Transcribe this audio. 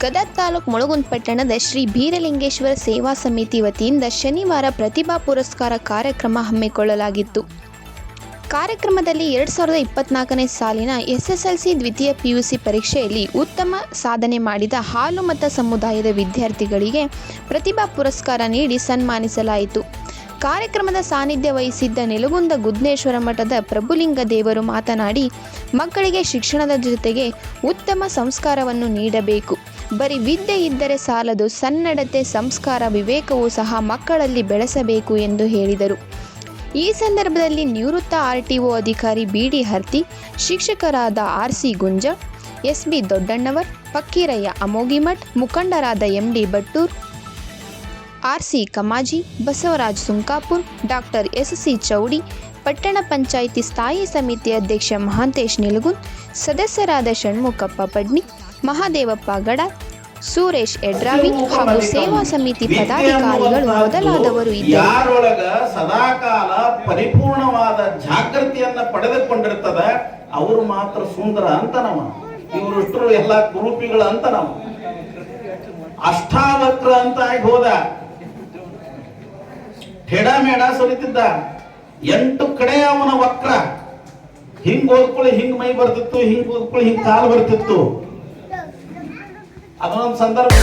ಗದಗ ತಾಲೂಕು ಮುಳುಗುಂದ್ ಪಟ್ಟಣದ ಶ್ರೀ ಬೀರಲಿಂಗೇಶ್ವರ ಸೇವಾ ಸಮಿತಿ ವತಿಯಿಂದ ಶನಿವಾರ ಪ್ರತಿಭಾ ಪುರಸ್ಕಾರ ಕಾರ್ಯಕ್ರಮ ಹಮ್ಮಿಕೊಳ್ಳಲಾಗಿತ್ತು. ಕಾರ್ಯಕ್ರಮದಲ್ಲಿ ಎರಡು ಸಾವಿರದ ಇಪ್ಪತ್ನಾಲ್ಕನೇ ಸಾಲಿನ ಎಸ್ಎಸ್ಎಲ್ಸಿ ದ್ವಿತೀಯ ಪಿಯುಸಿ ಪರೀಕ್ಷೆಯಲ್ಲಿ ಉತ್ತಮ ಸಾಧನೆ ಮಾಡಿದ ಹಾಲು ಮತ ಸಮುದಾಯದ ವಿದ್ಯಾರ್ಥಿಗಳಿಗೆ ಪ್ರತಿಭಾ ಪುರಸ್ಕಾರ ನೀಡಿ ಸನ್ಮಾನಿಸಲಾಯಿತು. ಕಾರ್ಯಕ್ರಮದ ಸಾನ್ನಿಧ್ಯ ವಹಿಸಿದ್ದ ನೆಲಗುಂದ ಗುದ್ನೇಶ್ವರ ಮಠದ ಪ್ರಭುಲಿಂಗ ದೇವರು ಮಾತನಾಡಿ, ಮಕ್ಕಳಿಗೆ ಶಿಕ್ಷಣದ ಜೊತೆಗೆ ಉತ್ತಮ ಸಂಸ್ಕಾರವನ್ನು ನೀಡಬೇಕು. ಬರೀ ವಿದ್ಯೆ ಇದ್ದರೆ ಸಾಲದು, ಸನ್ನಡತೆ, ಸಂಸ್ಕಾರ, ವಿವೇಕವೂ ಸಹ ಮಕ್ಕಳಲ್ಲಿ ಬೆಳೆಸಬೇಕು ಎಂದು ಹೇಳಿದರು. ಈ ಸಂದರ್ಭದಲ್ಲಿ ನಿವೃತ್ತ ಆರ್ ಟಿ ಒ ಅಧಿಕಾರಿ ಬಿ ಡಿ ಹರ್ತಿ, ಶಿಕ್ಷಕರಾದ R C Gunja, S B Doddannavar Pakkirayya Amogimath, ಮುಖಂಡರಾದ M D Battur R C Kamaji, Basavaraj Sunkapur, doctor S C Chaudi ಪಟ್ಟಣ ಪಂಚಾಯಿತಿ ಸ್ಥಾಯಿ ಸಮಿತಿ ಅಧ್ಯಕ್ಷ ಮಹಾಂತೇಶ್ ನಿಲಗುಂದ್, ಸದಸ್ಯರಾದ ಷಣ್ಮುಖಪ್ಪ ಪಡ್ನಿ, ಮಹಾದೇವಪ್ಪ ಗಡ, ಸುರೇಶ್ ಎಡ್ರಾವಿ ಹಾಗೂ ಸೇವಾ ಸಮಿತಿ ಪದಾಧಿಕಾರಿಗಳು ಮೊದಲಾದವರು ಯಾರೊಳಗ ಸದಾಕಾಲ ಪರಿಪೂರ್ಣವಾದ ಜಾಗೃತಿಯನ್ನ ಪಡೆದುಕೊಂಡಿರ್ತದ, ಅವರು ಮಾತ್ರ ಸುಂದರ ಅಂತ ನಮ್ಮ. ಇವರಷ್ಟು ಎಲ್ಲ ಕುರೂಪಿಗಳು ಅಂತ ನಾವು ಅಷ್ಟಾವಕ್ರ ಅಂತ ಆಗಿ ಹೋದ. ಹೆಡ ಮೇಡ ಸರಿತಿದ್ದ. ಎಂಟು ಕಡೆ ಅವನ ವಕ್ರ. ಹಿಂಗ್ ಓದ್ಕೊಳ್ಳಿ, ಹಿಂಗ್ ಮೈ ಬರ್ತಿತ್ತು, ಹಿಂಗ್ ಓದ್ಕೊಳ್ಳಿ, ಹಿಂಗ್ ಕಾಲು ಬರ್ತಿತ್ತು. ಅದೊಂದು ಸಂದರ್ಭ.